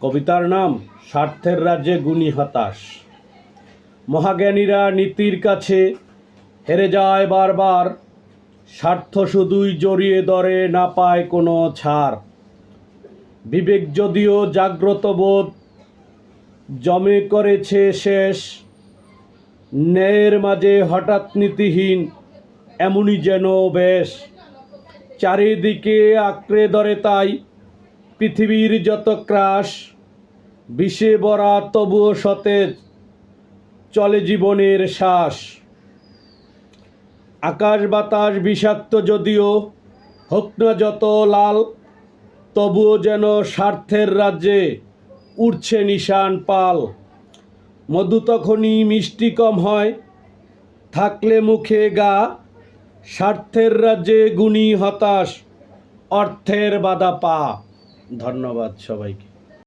কবিতার নাম, স্বার্থের রাজ্যে গুণী হতাশ। মহাজ্ঞানীরা নীতির কাছে হেরে যায় বারবার। স্বার্থ শুধুই জড়িয়ে ধরে, না পায় কোনো ছাড়। বিবেক যদিও জাগ্রত বোধ, জমে করেছে শেষ। ন্যায়ের মাঝে হঠাৎ নীতিহীন, এমনই যেন বেশ। চারিদিকে আঁকড়ে ধরে তাই পৃথিবীর যত ক্রাস বিষে বরা তবুও সতেজ, চলে জীবনের শ্বাস। আকাশ বাতাস বিষাক্ত যদিও, হোক না যত লাল, তবুও যেন স্বার্থের রাজ্যে উঠছে নিশান পাল। মধু তখনই মিষ্টি কম হয়, থাকলে মুখে গা, স্বার্থের রাজ্যে গুণী হতাশ, অর্থের বাধা পা। ধন্যবাদ সবাইকে।